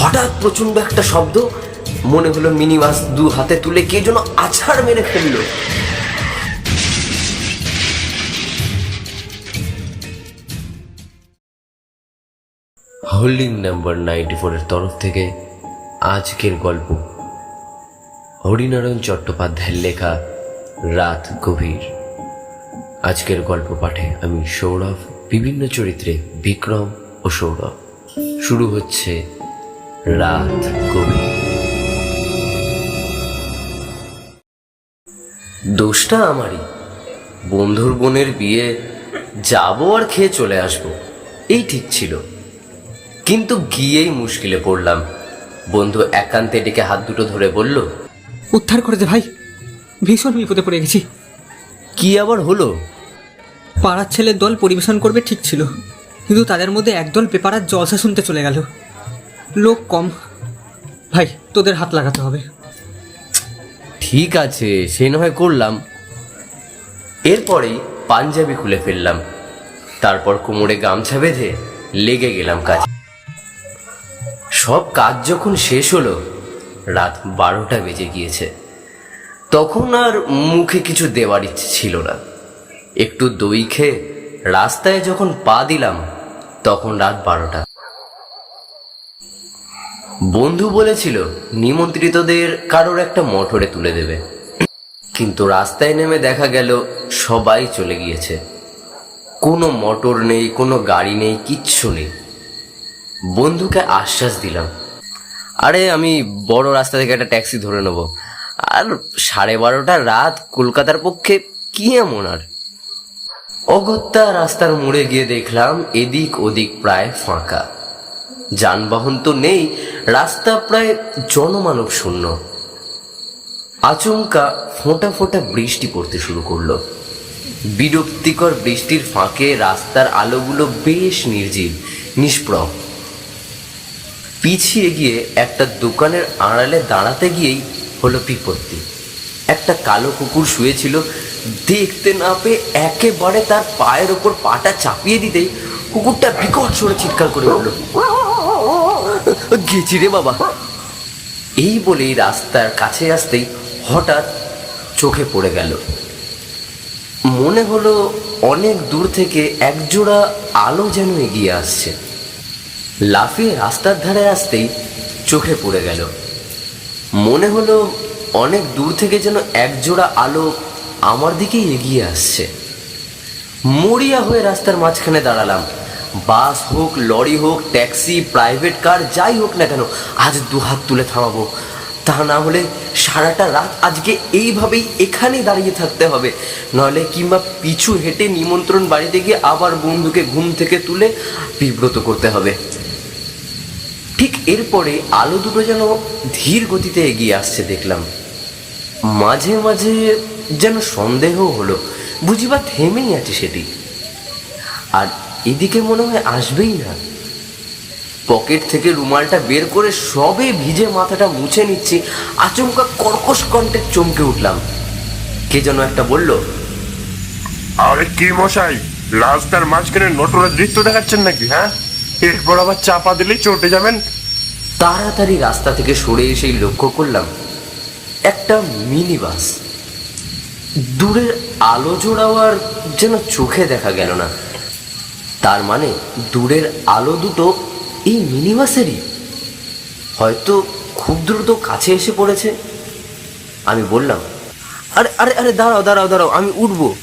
হঠাৎ প্রচণ্ড একটা শব্দ, মনে হলো মিনি বাস দু হাতে তুলে কে যেন আছাড় মেরে ফেলল। হোল্ডিং নাম্বার নাইনটি ফোরের তরফ থেকে আজকের গল্প। হরিনারায়ণ চট্টোপাধ্যায়ের লেখা রাত গভীর। আজকের গল্প পাঠে আমি সৌরভ, বিভিন্ন চরিত্রে বিক্রম ও সৌরভ। শুরু হচ্ছে রাত গভীর। দোষটা আমারই। বন্ধুর বোনের বিয়ে যাব আর খেয়ে চলে আসব এই ঠিক ছিল। কিন্তু গিয়েই মুশকিলে পড়লাম। বন্ধু একান্তে ডেকে হাত দুটো ধরে বলল উদ্ধার করে দে ভাই ভীষণ বিপদে পড়ে গেছি। কি আবার হলো? পাড়ার ছেলের দল পরিবেশন করবে ঠিক ছিল কিন্তু তাদের মধ্যে একদল পেপারার জলসা শুনতে চলে গেল। লোক কম। ভাই, তোদের হাত লাগাতে হবে। ঠিক আছে, সে নয় করলাম। এরপরেই পাঞ্জাবি খুলে ফেললাম। তারপর কোমরে গামছা বেঁধে লেগে গেলাম কাজে। সব কাজ যখন শেষ হলো, রাত বারোটা বেজে গিয়েছে। তখন আর মুখে কিছু দেওয়ার ইচ্ছে ছিল না। একটু দই খেয়ে রাস্তায় যখন পা দিলাম, তখন রাত বারোটা। বন্ধু বলেছিল, নিমন্ত্রিতদের কারোর একটা মোটরে তুলে দেবে। কিন্তু রাস্তায় নেমে দেখা গেল, সবাই চলে গিয়েছে। কোনো মোটর নেই, কোনো গাড়ি নেই, কিচ্ছু নেই। বন্ধুকে আশ্বাস দিলাম, আরে, আমি বড় রাস্তা থেকে একটা ট্যাক্সি ধরে নেব। আর সাড়ে বারোটা রাত কলকাতার পক্ষে কি এমন আর? অগত্যা রাস্তার মোড়ে গিয়ে দেখলাম এদিক ওদিক প্রায় ফাঁকা। যানবাহন তো নেই, রাস্তা প্রায় জনমানব শূন্য। আচমকা ফোঁটা ফোঁটা বৃষ্টি পড়তে শুরু করল। বিরক্তিকর বৃষ্টির ফাঁকে রাস্তার আলোগুলো বেশ নির্জীব, নিষ্প্রভ। পিছিয়ে গিয়ে একটা দোকানের আড়ালে দাঁড়াতে গিয়েই হলো বিপত্তি। একটা কালো কুকুর শুয়েছিল, দেখতে না পেয়ে একেবারে তার পায়ের ওপর পাটা চাপিয়ে দিতেই কুকুরটা বিকট সরে চিৎকার করে উঠল। গেছি রে বাবা। এই বলেই রাস্তার কাছে আসতেই হঠাৎ চোখে পড়ে গেল। মনে হলো অনেক দূর থেকে একজোড়া আলো যেন এগিয়ে আসছে। লাফিয়ে রাস্তার ধারে আসতেই চোখে পড়ে গেল। মনে হলো অনেক দূর থেকে যেন একজোড়া আলো আমার দিকেই এগিয়ে আসছে। মরিয়া হয়ে রাস্তার মাঝখানে দাঁড়ালাম। বাস হোক, লরি হোক, ট্যাক্সি, প্রাইভেট কার, যাই হোক না কেন, আজ দু হাত তুলে থামাবো। তা না হলে সারাটা রাত আজকে এইভাবেই এখানেই দাঁড়িয়ে থাকতে হবে। নইলে কিংবা পিছু হেঁটে নিমন্ত্রণ বাড়িতে গিয়ে আবার বন্ধুকে ঘুম থেকে তুলে বিব্রত করতে হবে। ঠিক এরপরে আলো দুটো যেন ধীর গতিতে এগিয়ে আসছে দেখলাম। মাঝে মাঝে যেন সন্দেহ হলো, বুঝিবা থেমেই আছে সেটি। আর এদিকে মনে হয় আসবেই না। পকেট থেকে রুমালটা বের করে সবে ভিজে মাথাটা মুছে নিচ্ছি আচমকা কর্কশ কণ্ঠে চমকে উঠলাম। কে যেন একটা বলল আরে কি মশাই রাস্তার মাঝখানে নটরা নৃত্য দেখাচ্ছেন নাকি হ্যাঁ? এরপর আবার চাপা দিলেই চটে যাবেন। তাড়াতাড়ি রাস্তা থেকে সরে এসেই লক্ষ্য করলাম একটা মিনি বাস দূরের আলো জোড়াও আর যেন চোখে দেখা গেল না। তার মানে দূরের আলো দুটো এই মিনি বাসেরই হয়তো খুব দ্রুত কাছে এসে পড়েছে। আমি বললাম, আরে আরে আরে, দাঁড়াও দাঁড়াও দাঁড়াও, আমি উঠবো।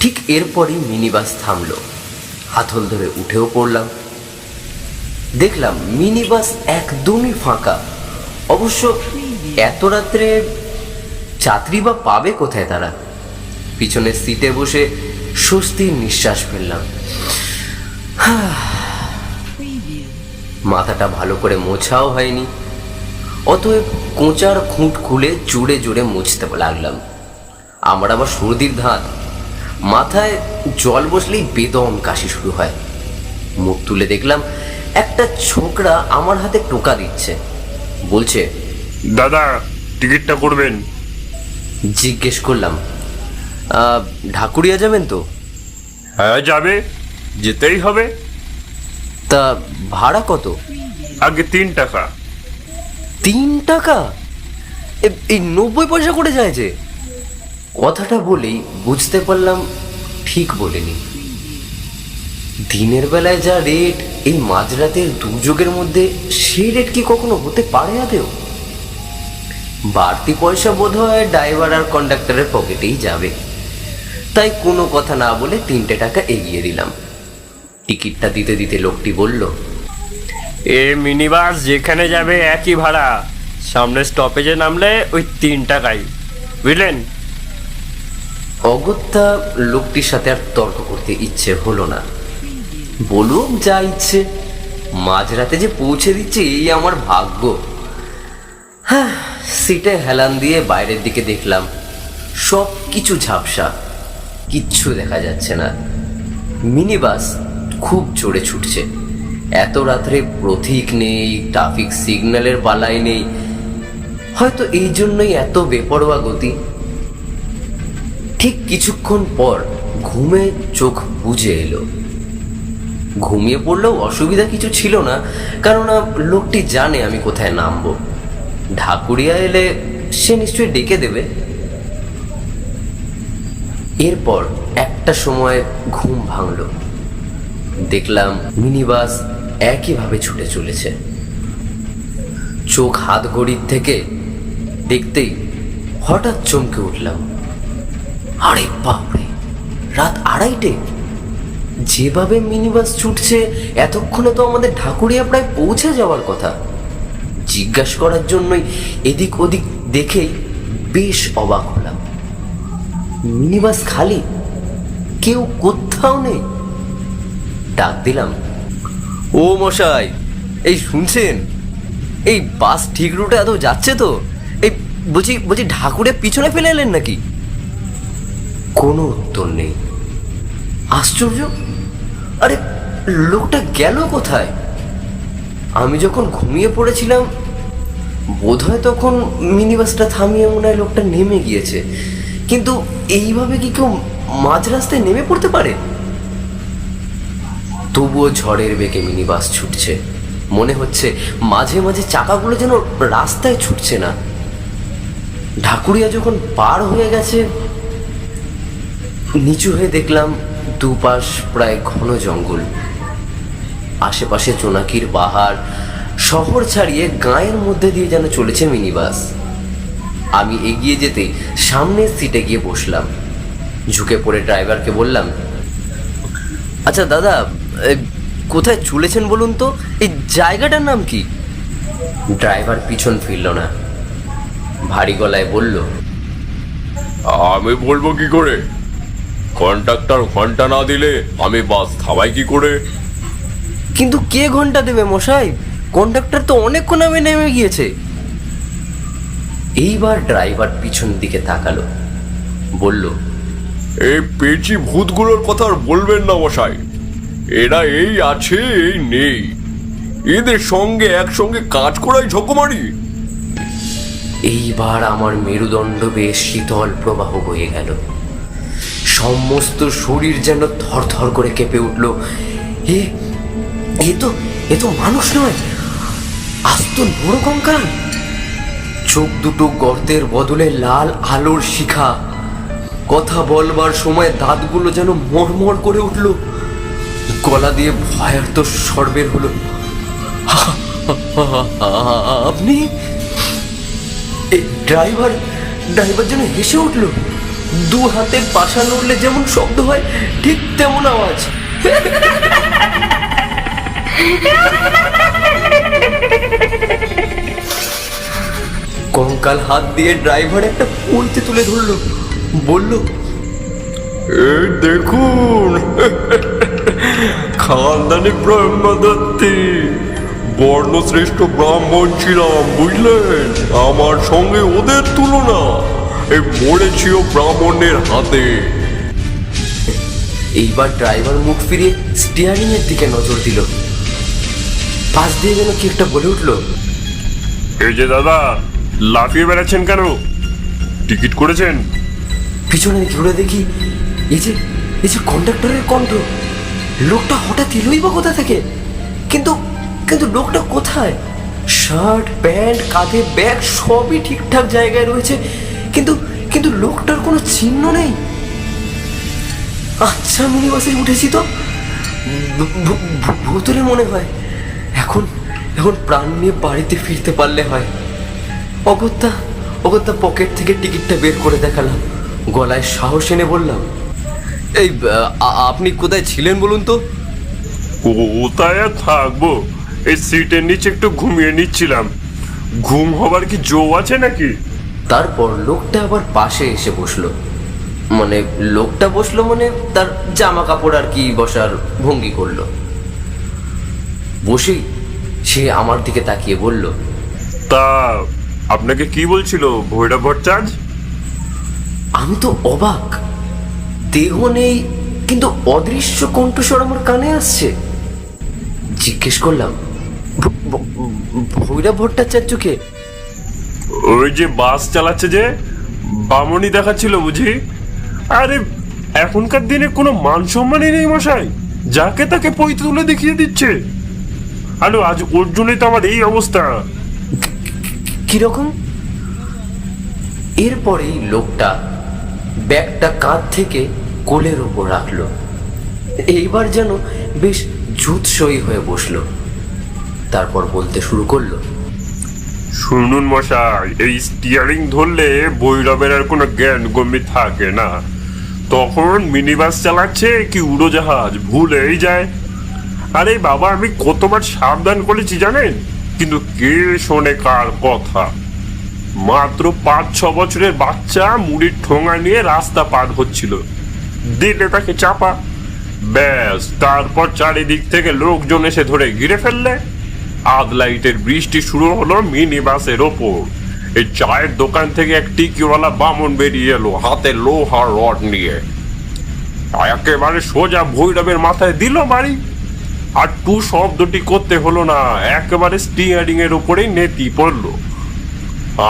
ঠিক এরপরই মিনি বাস থামলো। হাতল ধরে উঠেও পড়লাম। দেখলাম মিনিবাস একদমই ফাঁকা। অবশ্য এত রাত্রে চাকরি বা পাবে কোথায় তারা? পিছনের সিটে বসে স্বস্তির নিঃশ্বাস ফেললাম। মাথাটা ভালো করে মোছাও হয়নি। অতএব কোঁচার খুঁট খুলে জোরে জোরে মুছতে লাগলাম। আমার আবার সর্দির ধাত মাথায় জল বসলেই বেদম কাশি শুরু হয়। মুখ তুলে দেখলাম একটা ছোকরা আমার হাতে টোকা দিচ্ছে। বলছে দাদা টিকিটটা করবেন। জিজ্ঞেস করলাম "আহ, ঢাকুরিয়া যাবেন তো? হ্যাঁ যাবে। যেতেই হবে। তা ভাড়া কত? আগে তিন টাকা। তিন টাকা? এই নব্বই পয়সা করে যায় যে কথাটা বলেই বুঝতে পারলাম ঠিক বলেনি। দিনের বেলায় যা রেট এই মাঝরাতের দুর্যোগের মধ্যে সেই রেট কি কখনো হতে পারে আদেও বাড়তি পয়সা বোধ হয় ড্রাইভার আর কন্ডাক্টরের পকেটেই যাবে। তাই কোনো কথা না বলে তিনটে টাকা এগিয়ে দিলাম। টিকিটটা দিতে দিতে লোকটি বলল এ মিনি বাস যেখানে যাবে একই ভাড়া। সামনে স্টপেজে নামলে ওই তিন টাকাই। বুঝলেন? অগত্যা লোকটির সাথে আর তর্ক করতে ইচ্ছে হলো না। বলুক যা ইচ্ছে মাঝরাতে যে পৌঁছে দিচ্ছে এই আমার ভাগ্য। হ্যাঁ সিটে হেলান দিয়ে বাইরের দিকে দেখলাম সব কিছু ঝাপসা। কিচ্ছু দেখা যাচ্ছে না। মিনি বাস খুব জোরে ছুটছে। এত রাত্রে প্রতীক নেই ট্রাফিক সিগন্যালের বালাই নেই। হয়তো এই জন্যই এত বেপরোয়া গতি। ঠিক কিছুক্ষণ পর ঘুমে চোখ বুঝে এলো। ঘুমিয়ে পড়লেও অসুবিধা কিছু ছিল না কেননা লোকটি জানে আমি কোথায় নামবো। ঢাকুরিয়া এলে সে নিশ্চয়ই ডেকে দেবে। এরপর একটা সময় ঘুম ভাঙলো। দেখলাম মিনিবাস একইভাবে ছুটে চলেছে। চোখ হাত ঘড়ির থেকে দেখতেই হঠাৎ চমকে উঠলাম। আরে বাপরে, রাত আড়াইটে? যেভাবে মিনিবাস ছুটছে, এতক্ষণে তো আমাদের ঢাকুরিয়া প্রায় পৌঁছে যাওয়ার কথা। জিজ্ঞাসা করার জন্যই এদিক ওদিক দেখেই বেশ অবাক হলাম। মিনিবাস খালি? কেউ কোথাও নেই। ডাক দিলাম। ও মশাই, এই শুনছেন? এই বাস ঠিক রুটে এত যাচ্ছে তো? এই বলছি বলছি ঢাকুরে পিছনে ফেলে এলেন নাকি? কোনো উত্তর নেই। আশ্চর্য? আরে, লোকটা গেল কোথায়? আমি যখন ঘুমিয়ে পড়েছিলাম, বোধহয় তখন মিনিবাসটা থামিয়ে মনে হয় লোকটা নেমে গিয়েছে। কিন্তু এইভাবে কি কেউ মাঝ রাস্তায় নেমে পড়তে পারে? তবুও ঝড়ের বেগে মিনি বাস ছুটছে। মনে হচ্ছে মাঝে মাঝে চাকাগুলো যেন রাস্তায় ছুটছে না। ঢাকুরিয়া যখন পার হয়ে গেছে, নিচু হয়ে দেখলাম দুপাশ প্রায় ঘন জঙ্গল। আশেপাশে জোনাকির পাহাড়, শহর ছাড়িয়ে গাঁয়ের মধ্যে দিয়ে যেন চলেছে মিনিবাস। আমি এগিয়ে যেতে সামনের সিটে গিয়ে বসলাম। ঝুঁকে পড়ে ড্রাইভারকে বললাম আচ্ছা দাদা কোথায় চলেছেন বলুন তো? এই জায়গাটার নাম কি? ড্রাইভার পিছন ফিরল না। ভারী গলায় বলল আমি বলব কি করে? কন্ট্রাক্টর ঘণ্টা না দিলে আমি বাস থামাই কি করে? কিন্তু কে ঘণ্টা দেবে মশাই? কন্ডাক্টর তো অনেকক্ষণ আমি নেমে গিয়েছে। এইবার ড্রাইভার পিছন দিকে তাকালো। বলল এই পেচি ভূতগুলোর কথা আর বলবেন না মশাই। এরা এই আছে এই নেই। এদের সঙ্গে একসঙ্গে কাজ করাই ঝকমারি। এইবার আমার মেরুদণ্ড বেশ শীতল প্রবাহ বয়ে গেল। সমস্ত শরীর যেন থরথর করে কেঁপে উঠল। এ এ তো এ তো মানুষ নয় আস্ত বড় কঙ্কাল চোখ দুটো গর্তের বদলে লাল আলোর শিখা। কথা বলবার সময় দাঁতগুলো যেন মরমর করে উঠল। গলা দিয়ে ভয়ার্ত স্বর বের হলো। আপনি? এই ড্রাইভার ড্রাইভার যেন হেসে উঠল। দু হাতের পাশা নড়লে যেমন শব্দ হয়, ঠিক তেমন আওয়াজ। কঙ্কাল হাত দিয়ে ড্রাইভার একটা পইতে তুলে ধরলো। বলল, এই দেখুন, খানদানি ব্রহ্মদত্তি, বর্ণশ্রেষ্ঠ ব্রাহ্মণ ছিলাম, বুঝলেন? আমার সঙ্গে ওদের তুলনা, এই মরেছিও ব্রাহ্মণের হাতে। এইবার ড্রাইভার মুখ ফিরিয়ে স্টিয়ারিং এর দিকে নজর দিল। পাশ দিয়ে যেন কি একটা বলে উঠল, এই যে দাদা লাফিয়ে বেড়াচ্ছেন কেন? টিকিট করেছেন? পিছনে ঘুরে দেখি, এই যে এই যে কন্ডাক্টরের কণ্ঠ। লোকটা হঠাৎ এলোই বা কোথা থেকে? কিন্তু কিন্তু লোকটা কোথায়? শার্ট, প্যান্ট, কাঁধে ব্যাগ, সবই ঠিকঠাক জায়গায় রয়েছে। কিন্তু কিন্তু লোকটার কোনো চিহ্ন নেই। আচ্ছা মিনি বাসে উঠেছি তো। ভূ- ভূ- ভূ- ভূতুরে মনে হয়। এখন এখন প্রাণ নিয়ে বাড়িতে ফিরতে পারলে হয়। অগত্যা অগত্যা পকেট থেকে টিকিটটা বের করে দেখালাম। গলায় সাহস এনে বললাম এই আপনি কোথায় ছিলেন বলুন তো? কোথায় আর থাকব? এই সিটের নিচে একটু ঘুমিয়ে নিচ্ছিলাম। ঘুম হবার কি জো আছে নাকি? তারপর লোকটা আবার পাশে এসে বসল। মানে লোকটা বসল মানে তার জামা কাপড় আর কি বসার ভঙ্গি করল। বসেই সে আমার দিকে তাকিয়ে বলল তা আপনাকে কি বলছিল ভৈরব ভট্টাচার্য? আমি তো অবাক। দেহ নেই কিন্তু অদৃশ্য কণ্ঠস্বর আমার কানে আসছে। জিজ্ঞেস করলাম ভৈরব ভট্টাচার্যকে? ওই যে বাস চালাচ্ছে যে বামনি দেখাচ্ছিল বুঝি? আরে এখনকার দিনে কোনো মান সম্মানই নেই মশাই। যাকে তাকে পই তুলে দেখিয়ে দিচ্ছে। আরে আজ ওর জন্যই তো আমার এই অবস্থা। কীরকম? এরপরেই লোকটা ব্যাগটা কাঁধ থেকে কোলের ওপর রাখল। এইবার যেন বেশ জুৎসই হয়ে বসল। তারপর বলতে শুরু করল, শুনুন মশাই, এই স্টিয়ারিং ধরলে বৈরবের আর কোনো জ্ঞান গম্যি থাকে না। তখন মিনি বাস চালাচ্ছে কি উড়োজাহাজ, ভুলেই যায়। আরে বাবা, আমি কতবার সাবধান করেছি জানেন? কিন্তু কে শোনে কার কথা? মাত্র পাঁচ, ছ বছরের বাচ্চা মুড়ির ঠোঙা নিয়ে রাস্তা পার হচ্ছিল। দিলে তাকে চাপা। ব্যাস, তারপর চারিদিক থেকে লোকজন এসে ধরে ঘিরে ফেললে। আধ লাইটের বৃষ্টি শুরু হলো মিনি বাসের ওপর। এই চায়ের দোকান থেকে এক টিকিওয়ালা বামন বেরিয়ে এলো হাতে লোহার রড নিয়ে। একেবারে সোজা ভৈরবের মাথায় দিল বাড়ি। আর টু শব্দটি করতে হলো না। একেবারে স্টিয়ারিং এর উপরেই নেতি পড়ল।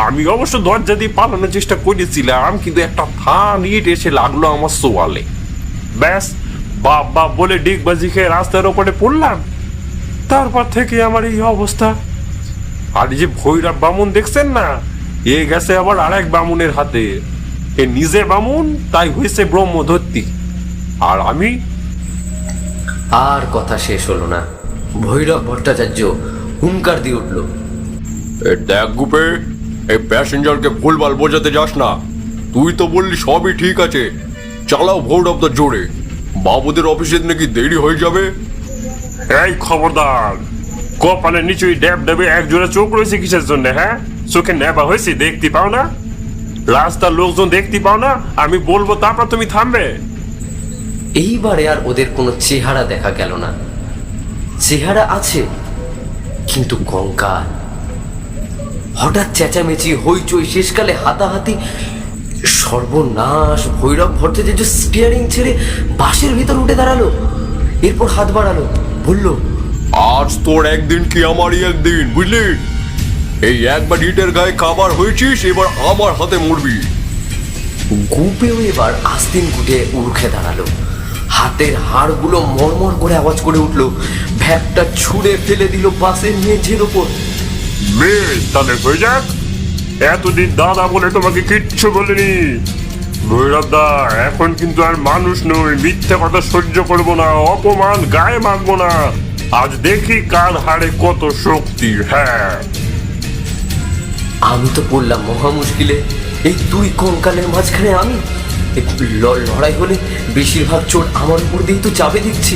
আমি অবশ্য দরজা দিয়ে পালানোর চেষ্টা করেছিলাম, কিন্তু একটা থান ইট এসে লাগল আমার সোয়ালে। ব্যাস, বাপ বাপ বলে ডিগবাজি খেয়ে রাস্তার ওপরে পড়লাম। তারপর থেকে আমার এই অবস্থা। আর যে ভৈরব বামুন দেখছেন না, এ গেছে আবার আরেক বামুনের হাতে। এ নিজে বামুন, তাই হয়েছে ব্রহ্মধত্তি আর আমি আর কথা শেষ হলো না। ভৈরব ভট্টাচার্য হুঙ্কার দিয়ে উঠল। এ দেখ গুপে এই প্যাসেঞ্জারকে ভুলভাল বোঝাতে যাস না। তুই তো বললি সবই ঠিক আছে। চালাও ভোট অফ দ্য জোরে। বাবুদের অফিসে নাকি দেরি হয়ে যাবে? এই খবরদার কপালে নিচুই ড্যাব ড্যাবে এক জোড়া চোখ রয়েছে কিসের জন্য হ্যাঁ? চোখে নেবা হয়েছে দেখতে পাও না? রাস্তার লোকজন দেখতে পাও না? আমি বলব তারপর তুমি থামবে। এইবারে আর ওদের কোনো চেহারা দেখা গেল না। চেহারা আছে কিন্তু কঙ্কাল হঠাৎ চেঁচামেচি হইচই শেষকালে হাতাহাতি সর্বনাশ ভৈরব ভট্টাচার্য স্টিয়ারিং ছেড়ে বাসের ভিতর উঠে দাঁড়াল। এরপর হাত বাড়ালো বলল আজ তোর একদিন কি আমারই একদিন বুঝলি? এই একবার ইটের গায়ে কাবার হয়েছিস এবার আমার হাতে মরবি। গুপেও এবার আস্তিন গুটে উড়খে দাঁড়াল। হাতের হাড়গুলো মরমর করে আওয়াজ করে উঠল। ভ্যাপটা ছুঁড়ে ফেলে দিল বাসের মেঝের ওপর বেশ তাহলে হয়ে যাক। এতদিন দাদা বলে তোমাকে কিচ্ছু বলিনি। ভৈরব দা এখন কিন্তু আর মানুষ নই মিথ্যে কথা সহ্য করব না অপমান গায়ে মাখবো না। আজ দেখি কার হাড়ে কত শক্তি হ্যাঁ। আমি তো পড়লাম মহা মুশকিলে। এই দুই কঙ্কালের মাঝখানে আমি লড়াই হলে বেশিরভাগ চোট আমার উপর দিয়েই তো যাবে দেখছি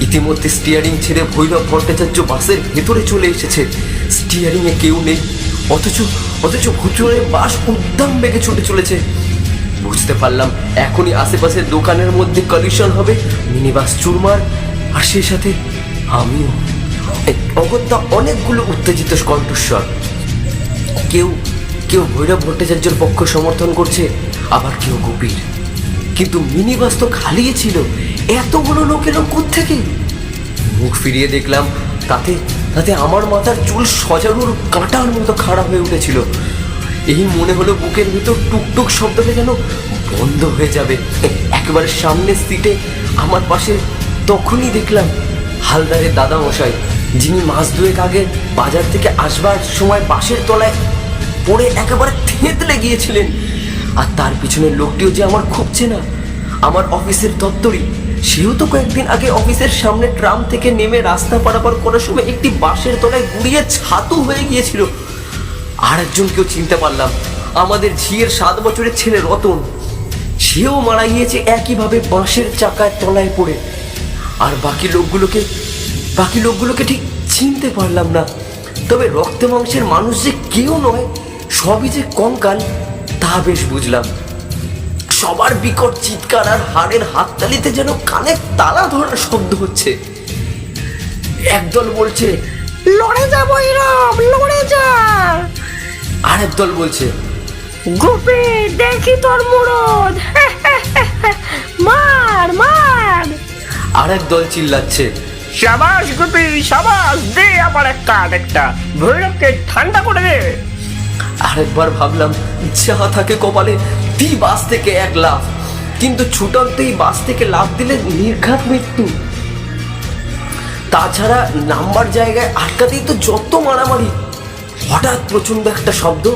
ইতিমধ্যে স্টিয়ারিং ছেড়ে ভৈরব ভট্টাচার্য বাসের ভেতরে চলে এসেছে। স্টিয়ারিং এ কেউ নেই, অথচ অথচ ভুচুরে বাস উদ্দাম বেগে ছুটে চলেছে। বুঝতে পারলাম এখনই আশেপাশের দোকানের মধ্যে কলিশন হবে মিনি বাস চুরমার, আর সেই সাথে আমিও। অগত্যা অনেকগুলো উত্তেজিত কণ্ঠস্বর। কেউ কেউ ভৈরব ভট্টাচার্যের পক্ষ সমর্থন করছে আবার কেউ গোপীর? কিন্তু মিনি বাস তো খালিই ছিল। এতগুলো এলো থেকে মুখ ফিরিয়ে দেখলাম, তাতে তাতে আমার মাথার চুল সজারুর কাঁটার মতো খারাপ হয়ে উঠেছিল। এই মনে হলো বুকের ভিতর টুকটুক শব্দটা যেন বন্ধ হয়ে যাবে। একেবারে সামনের সিটে আমার পাশে তখনই দেখলাম হালদারের দাদা মশাই যিনি মাস দুয়েক আগে বাজার থেকে আসবার সময় বাসের তলায় পড়ে একেবারে থেঁতলে গিয়েছিলেন। আর তার পিছনের লোকটিও যে আমার খুব চেনা আমার অফিসের দপ্তরি সেও তো কয়েকদিন আগে অফিসের সামনে ট্রাম থেকে নেমে রাস্তা পারাপার করার সময় একটি বাসের তলায় গুড়িয়ে ছাতু হয়ে গিয়েছিল। আর একজনকেও চিনতে পারলাম। আমাদের ঝিয়ের সাত বছরের ছেলে রতন। সেও মারা গিয়েছে একইভাবে বাঁশের চাকায় তলায় পড়ে। আর বাকি লোকগুলোকে বাকি লোকগুলোকে ঠিক চিনতে পারলাম না। তবে রক্ত মাংসের মানুষ যে কেউ নয়, সবই যে কঙ্কাল। তা বেশ বুঝলাম। সবার বিকট চিৎকার আর হাড়ের হাততালিতে যেন কানে তালা ধরার শব্দ হচ্ছে। একদল বলছে লড়ে যা বৈরব লড়ে যা। আরেক দল বলছে গুপি দেখি তোর মুরদ। মার মার। আরেক দল চিল্লাচ্ছে সাবাস গুপি সাবাস দে আবার একটা একটা। ভৈরবকে ঠান্ডা করে দে। আরেকবার ভাবলাম যা থাকে কপালে দি বাস থেকে এক লাফ। কিন্তু ছুটন্তেই বাস থেকে লাফ দিলে নির্ঘাত মৃত্যু। তাছাড়া নাম্বার জায়গায় আটকাতেই তো যত মারামারি। হঠাৎ প্রচণ্ড একটা শব্দ,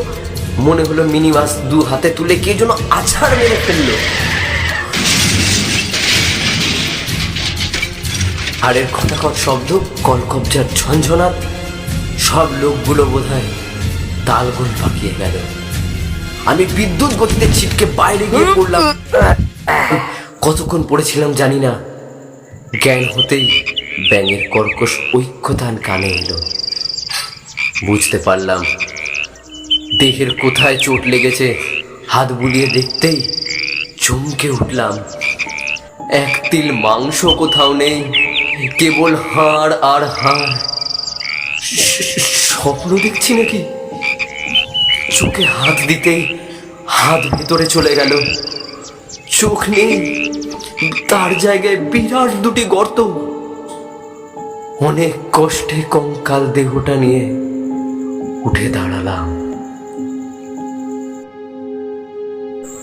মনে হলো মিনি বাস দু হাতে তুলে কে যেন আছাড় মেরে ফেলল। হাড়ের খটাখট শব্দ কলকবজার ঝনঝনাত সব লোকগুলো বোধ হয় তালগোল পাকিয়ে গেল। আমি বিদ্যুৎ গতিতে ছিটকে বাইরে গিয়ে পড়লাম। কতক্ষণ পড়েছিলাম জানি না। জ্ঞান হতেই ব্যাঙের কর্কশ ঐক্যতান কানে এলো। বুঝতে পারলাম, দেহের কোথায় চোট লেগেছে, হাত বুলিয়ে দেখতেই চমকে উঠলাম। এক তিল মাংস কোথাও নেই, কেবল হাড় আর হাড়। স্বপ্ন দেখছি নাকি? চোখে হাত দিতেই হাত ভেতরে চলে গেল। চোখ নেই তার জায়গায় বিরাট দুটি গর্ত। অনেক কষ্টে কঙ্কাল দেহটা নিয়ে উঠে দাঁড়ালাম।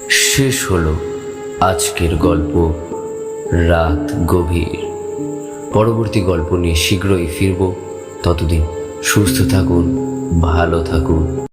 শেষ হলো আজকের গল্প। রাত গভীর। পরবর্তী গল্প নিয়ে শীঘ্রই ফিরব। ততদিন সুস্থ থাকুন, ভালো থাকুন।